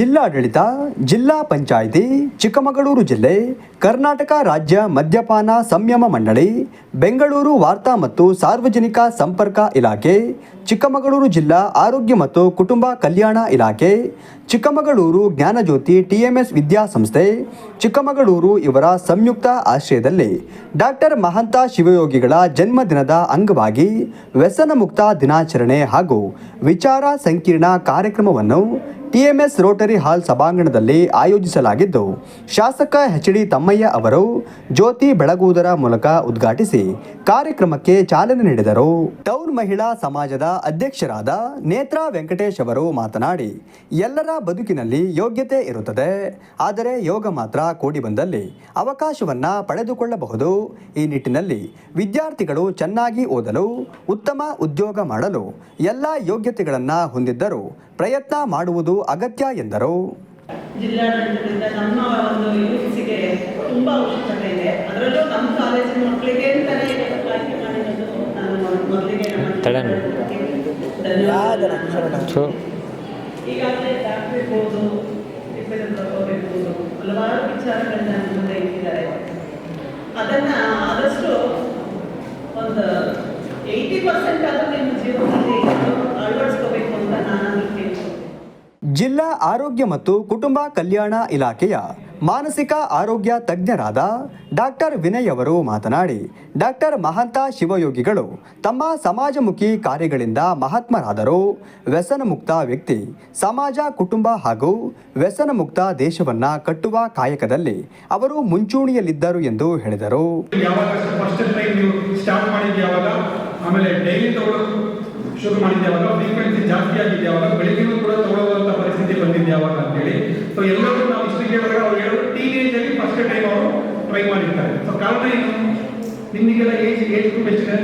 ಜಿಲ್ಲಾಡಳಿತ, ಜಿಲ್ಲಾ ಪಂಚಾಯಿತಿ, ಚಿಕ್ಕಮಗಳೂರು ಜಿಲ್ಲೆ, ಕರ್ನಾಟಕ ರಾಜ್ಯ ಮದ್ಯಪಾನ ಸಂಯಮ ಮಂಡಳಿ, ಬೆಂಗಳೂರು ವಾರ್ತಾ ಮತ್ತು ಸಾರ್ವಜನಿಕ ಸಂಪರ್ಕ ಇಲಾಖೆ, ಚಿಕ್ಕಮಗಳೂರು ಜಿಲ್ಲಾ ಆರೋಗ್ಯ ಮತ್ತು ಕುಟುಂಬ ಕಲ್ಯಾಣ ಇಲಾಖೆ, ಚಿಕ್ಕಮಗಳೂರು ಜ್ಞಾನಜ್ಯೋತಿ ಟಿಎಂಎಸ್ ವಿದ್ಯಾಸಂಸ್ಥೆ, ಚಿಕ್ಕಮಗಳೂರು ಇವರ ಸಂಯುಕ್ತ ಆಶ್ರಯದಲ್ಲಿ ಡಾಕ್ಟರ್ ಮಹಂತ ಶಿವಯೋಗಿಗಳ ಜನ್ಮದಿನದ ಅಂಗವಾಗಿ ವ್ಯಸನ ಮುಕ್ತ ದಿನಾಚರಣೆ ಹಾಗೂ ವಿಚಾರ ಸಂಕಿರಣ ಕಾರ್ಯಕ್ರಮವನ್ನು ಟಿಎಂಎಸ್ ರೋಟರಿ ಹಾಲ್ ಸಭಾಂಗಣದಲ್ಲಿ ಆಯೋಜಿಸಲಾಗಿದ್ದು, ಶಾಸಕ ಎಚ್ ಡಿ ತಮ್ಮಯ್ಯ ಅವರು ಜ್ಯೋತಿ ಬೆಳಗುವುದರ ಮೂಲಕ ಉದ್ಘಾಟಿಸಿ ಕಾರ್ಯಕ್ರಮಕ್ಕೆ ಚಾಲನೆ ನೀಡಿದರು. ಟೌನ್ ಮಹಿಳಾ ಸಮಾಜದ ಅಧ್ಯಕ್ಷರಾದ ನೇತ್ರಾ ವೆಂಕಟೇಶ್ ಅವರು ಮಾತನಾಡಿ, ಎಲ್ಲರ ಬದುಕಿನಲ್ಲಿ ಯೋಗ್ಯತೆ ಇರುತ್ತದೆ, ಆದರೆ ಯೋಗ ಮಾತ್ರ ಕೂಡಿ ಬಂದಲ್ಲಿ ಅವಕಾಶವನ್ನು ಪಡೆದುಕೊಳ್ಳಬಹುದು. ಈ ನಿಟ್ಟಿನಲ್ಲಿ ವಿದ್ಯಾರ್ಥಿಗಳು ಚೆನ್ನಾಗಿ ಓದಲು, ಉತ್ತಮ ಉದ್ಯೋಗ ಮಾಡಲು ಎಲ್ಲ ಯೋಗ್ಯತೆಗಳನ್ನು ಹೊಂದಿದ್ದರೂ ಪ್ರಯತ್ನ ಮಾಡುವುದು ಅಗತ್ಯ ಎಂದರು. ಜಿಲ್ಲಾಡಳಿತದಿಂದ ನಮ್ಮ ಒಂದು ಯೂತ್ಸಿಗೆ ತುಂಬ ಅವಶ್ಯಕತೆ ಇದೆ. ಅದರಲ್ಲೂ ನಮ್ಮ ಕಾಲೇಜಿನ ಮಕ್ಕಳಿಗೆ ಅಂತಲೇ ಆಯ್ಕೆ ಮಾಡಿರೋದು ನಾನು ಮೊದಲಿಗೆ ಈಗಾಗಲೇ ಇರ್ಬೋದು ಇರ್ಬೋದು ಹಲವಾರು ವಿಚಾರಗಳನ್ನ ಮುಂದೆ ಇಟ್ಟಿದ್ದಾರೆ. ಅದನ್ನು ಆದಷ್ಟು ಒಂದು ಏಯ್ಟಿ ಪರ್ಸೆಂಟ್ ಆದರೂ ನಿಮ್ಮ ಜೀವನದಲ್ಲಿ ಅಳವಡಿಸ್ಕೋಬೇಕು ಅಂತ ನಾನು ಕೇಳ್ತೀನಿ ಜಿಲ್ಲಾ ಆರೋಗ್ಯ ಮತ್ತು ಕುಟುಂಬ ಕಲ್ಯಾಣ ಇಲಾಖೆಯ ಮಾನಸಿಕ ಆರೋಗ್ಯ ತಜ್ಞರಾದ ಡಾಕ್ಟರ್ ವಿನಯ್ ಅವರು ಮಾತನಾಡಿ, ಡಾಕ್ಟರ್ ಮಹಂತ ಶಿವಯೋಗಿಗಳು ತಮ್ಮ ಸಮಾಜಮುಖಿ ಕಾರ್ಯಗಳಿಂದ ಮಹಾತ್ಮರಾದರು ವ್ಯಸನ ಮುಕ್ತ ವ್ಯಕ್ತಿ, ಸಮಾಜ, ಕುಟುಂಬ ಹಾಗೂ ವ್ಯಸನ ಮುಕ್ತ ದೇಶವನ್ನ ಕಟ್ಟುವ ಕಾಯಕದಲ್ಲಿ ಅವರು ಮುಂಚೂಣಿಯಲ್ಲಿದ್ದರು ಎಂದು ಹೇಳಿದರು. ಯಾವಾಗ ಫಸ್ಟ್ ಟೈಮ್ ನೀವು ಸ್ಟಾರ್ಟ್ ಬೆಳಿಗ್ಗೆ ಕೂಡ ಆಮೇಲೆ ಸೊ ಎಲ್ಲರೂ ನಾವು ಇಷ್ಟು ಕೇಳಿದಾಗ ಅವ್ರು ಹೇಳೋದು ಟೀನೇಜ್ ಅಲ್ಲಿ ಫಸ್ಟ್ ಟೈಮ್ ಅವರು ಟ್ರೈ ಮಾಡಿರ್ತಾರೆ. ಸೊ ಕಾರಣ ಏನು? ನಿಮಗೆಲ್ಲ ಏಜ್ ಏಜ್ ಗ್ರೂಪ್ ಎಷ್ಟಿದೆ?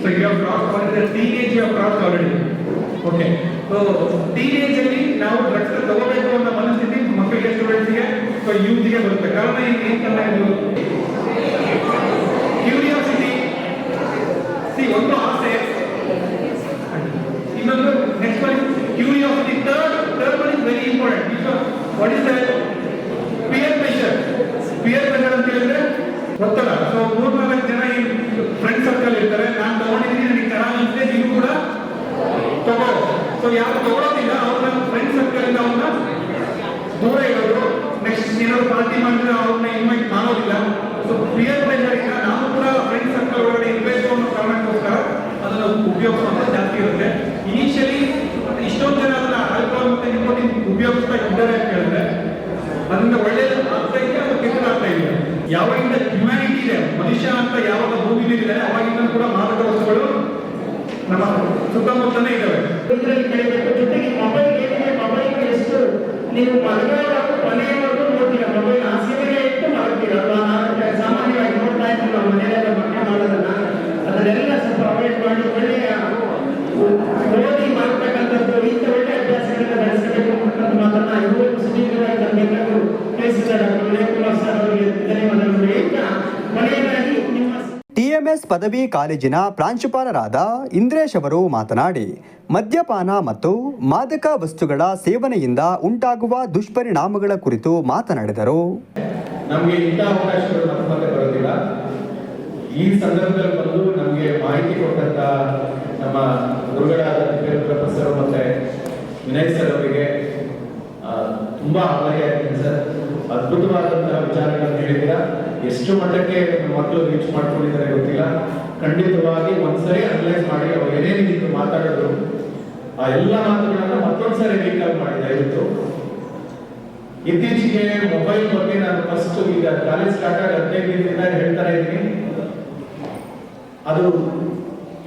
ಸೊ ಯು ಹ್ಯಾವ್ ಕ್ರಾಸ್ ಮಾಡಿದ್ರೆ teenage you have cross already okay so teenage ಅಲ್ಲಿ ನಾವು ಡ್ರಗ್ಸ್ ತಗೋಬೇಕು ಅಂತ ಮನಸ್ಥಿತಿ ಮಕ್ಕಳಿಗೆ ಸ್ಟೂಡೆಂಟ್ಸ್ಗೆ ಸೊ ಯೂತ್ಗೆ ಬರುತ್ತೆ. ಕಾರಣ ಏನು? ಅಂತಂದ್ರೆ ಇದು? ಕ್ಯೂರಿಯಾಸಿಟಿ ಸಿ ಒಂದು what is peer pressure peer pressure ಅಂತ ಹೇಳಿದ್ರೆ ಒತ್ತಡ ಸೊ ಮೂರ್ನಾಲ್ಕು ಜನ ಈ ಫ್ರೆಂಡ್ ಸರ್ಕಲ್ ಇರ್ತಾರೆ. ನಾನು ತಗೊಂಡಿದ್ದೀನಿ ನನಗೆ ಚೆನ್ನಾಗಿದೆ ನೀವು ಕೂಡ ತಗೋ ಸೊ ಯಾರು ತಗೊಳ್ಳೋದಿಲ್ಲ ಅವ್ರನ್ನ ಫ್ರೆಂಡ್ ಸರ್ಕಲ್ ಇಂದ ಅವ್ರನ್ನ ದೂರ ಇಡೋದು. ನೆಕ್ಸ್ಟ್ ಏನಾದ್ರು ಪಾರ್ಟಿ ಮಾಡಿದ್ರೆ ಅವ್ರನ್ನ ಇನ್ವೈಟ್ ಮಾಡೋದಿಲ್ಲ. ಸೊ ಪಿಯರ್ ಪ್ರೆಷರ್ ಇಂದ ನಾವು ಕೂಡ ಫ್ರೆಂಡ್ ಸರ್ಕಲ್ ಒಳಗಡೆ ಇರಬೇಕು ಅನ್ನೋ ಕಾರಣಕ್ಕೋಸ್ಕರ ಅದನ್ನು ಉಪಯೋಗಿಸುವಂತ ಜಾಸ್ತಿ ಇರುತ್ತೆ ಇನಿಷಿಯಲಿ ಇಷ್ಟೊಂದು ಜನ ಅದನ್ನ ಆಲ್ಕೋಹಾಲ್ ಮತ್ತೆ ನಿಕೋಟಿನ್ ಉಪಯೋಗಿಸ್ತಾ ಇದ್ದಾರೆ ಅಂತ ಹೇಳಿದ್ರೆ ಅದರಿಂದ ಒಳ್ಳೇದು ಆಗ್ತಾ ಇದೆ ಅದು ಕೆಟ್ಟದಾಗ್ತಾ ಇದೆ ಯಾವಾಗಿಂದ ಹ್ಯುಮ್ಯಾನಿಟಿ ಇದೆ ಮನುಷ್ಯ ಅಂತ ಯಾವಾಗ ಭೂಮಿಲಿ ಇದೆ ಅವಾಗಿಂದ ಕೂಡ ಮಾದಕ ವಸ್ತುಗಳು ನಮ್ಮ ಸುತ್ತಮುತ್ತನೇ ಇದ್ದಾವೆ ಇದರಲ್ಲಿ ಕಲಿಬೇಕು ಜೊತೆಗೆ ಮೊಬೈಲ್ ಏನಿದೆ ಮೊಬೈಲ್ ಎಷ್ಟು ನೀವು ಮಲಗುವಾಗ ಪದವಿ ಕಾಲೇಜಿನ ಪ್ರಾಂಶುಪಾಲರಾದ ಇಂದ್ರೇಶ್ ಅವರು ಮಾತನಾಡಿ, ಮದ್ಯಪಾನ ಮತ್ತು ಮಾದಕ ವಸ್ತುಗಳ ಸೇವನೆಯಿಂದ ಉಂಟಾಗುವ ದುಷ್ಪರಿಣಾಮಗಳ ಕುರಿತು ಮಾತನಾಡಿದರು. ನಮಗೆ ಇಂಥ ಅವಕಾಶಗಳು ನಮ್ಮ ಮತ್ತೆ ಬರೋದಿಲ್ಲ ಈ ಸಂದರ್ಭದಲ್ಲಿ ಬಂದು ನಮಗೆ ಮಾಹಿತಿ ಕೊಟ್ಟಂತ ನಮ್ಮ ಗುರುಗಳಾದ ಪ್ರೊಫೆಸರ್ ಮತ್ತೆ ವಿನಯ್ ಸರ್ ಅವರಿಗೆ ತುಂಬಾ ಆಭಾರಿಯಾಗಿದ್ದೀನಿ ಸರ್. ಅದ್ಭುತವಾದಂತಹ ವಿಚಾರಗಳನ್ನು ಹೇಳಿದ್ದೀರಾ? ಎಷ್ಟು ಮಟ್ಟಕ್ಕೆ ಮಕ್ಕಳು ರೀಚ್ ಮಾಡ್ಕೊಂಡಿದ್ದಾರೆ ಗೊತ್ತಿಲ್ಲ. ಖಂಡಿತವಾಗಿ ಒಂದ್ಸರಿ ಅನಲೈಸ್ ಮಾಡಿ, ಅವ್ರು ಏನೇನು ಇದಕ್ಕೆ ಮಾತಾಡಿದ್ರು ಆ ಎಲ್ಲ ಮಾತುಗಳನ್ನ ಮತ್ತೊಂದ್ಸರಿ ರೀಕಾಲ್ ಮಾಡಿ, ದಯವಿಟ್ಟು. ಇತ್ತೀಚೆಗೆ ಮೊಬೈಲ್ ಬಗ್ಗೆ ನಾನು ಫಸ್ಟ್ ಈಗ ಕಾಲೇಜ್ ಸ್ಟಾರ್ಟ್ ಆಗಿ ಹದಿನೈದು ದಿನದಿಂದ ಹೇಳ್ತಾ ಇದ್ದೀನಿ. ಅದು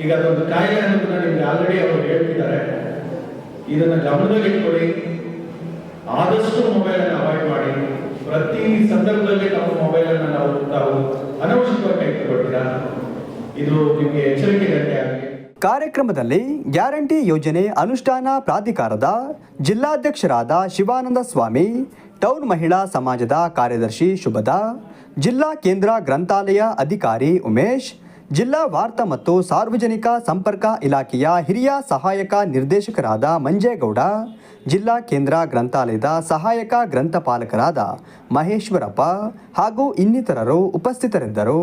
ಈಗ ಅದೊಂದು ಕಾಯಿಲೆ ಅನ್ನೋದನ್ನ ನಿಮ್ಗೆ ಆಲ್ರೆಡಿ ಅವರು ಹೇಳ್ತಿದ್ದಾರೆ. ಇದನ್ನ ಗಮನದಲ್ಲಿ ಇಟ್ಕೊಳ್ಳಿ ಆದಷ್ಟು ಮೊಬೈಲ್ ಅನ್ನು ಅವಾಯ್ಡ್ ಮಾಡಿ. ಪ್ರತಿ ಸಂದರ್ಭದಲ್ಲಿ ತಮ್ಮ ಮೊಬೈಲ್ ಅನ್ನ ನಾವು ತಾವು ಅನವಶ್ಯಕವಾಗಿ ಕೈ ತಗೊಳ್ತೀರಾ ಇದು ನಿಮಗೆ ಎಚ್ಚರಿಕೆ ಗಂಟೆ ಆಗಲಿ ಕಾರ್ಯಕ್ರಮದಲ್ಲಿ ಗ್ಯಾರಂಟಿ ಯೋಜನೆ ಅನುಷ್ಠಾನ ಪ್ರಾಧಿಕಾರದ ಜಿಲ್ಲಾಧ್ಯಕ್ಷರಾದ ಶಿವಾನಂದ ಸ್ವಾಮಿ, ಟೌನ್ ಮಹಿಳಾ ಸಮಾಜದ ಕಾರ್ಯದರ್ಶಿ ಶುಭದಾ, ಜಿಲ್ಲಾ ಕೇಂದ್ರ ಗ್ರಂಥಾಲಯ ಅಧಿಕಾರಿ ಉಮೇಶ್ ಜಿಲ್ಲಾ ವಾರ್ತಾ ಮತ್ತು ಸಾರ್ವಜನಿಕ ಸಂಪರ್ಕ ಇಲಾಖೆಯ ಹಿರಿಯ ಸಹಾಯಕ ನಿರ್ದೇಶಕರಾದ ಮಂಜೇಗೌಡ, ಜಿಲ್ಲಾ ಕೇಂದ್ರ ಗ್ರಂಥಾಲಯದ ಸಹಾಯಕ ಗ್ರಂಥಪಾಲಕರಾದ ಮಹೇಶ್ವರಪ್ಪ ಹಾಗೂ ಇನ್ನಿತರರು ಉಪಸ್ಥಿತರಿದ್ದರು.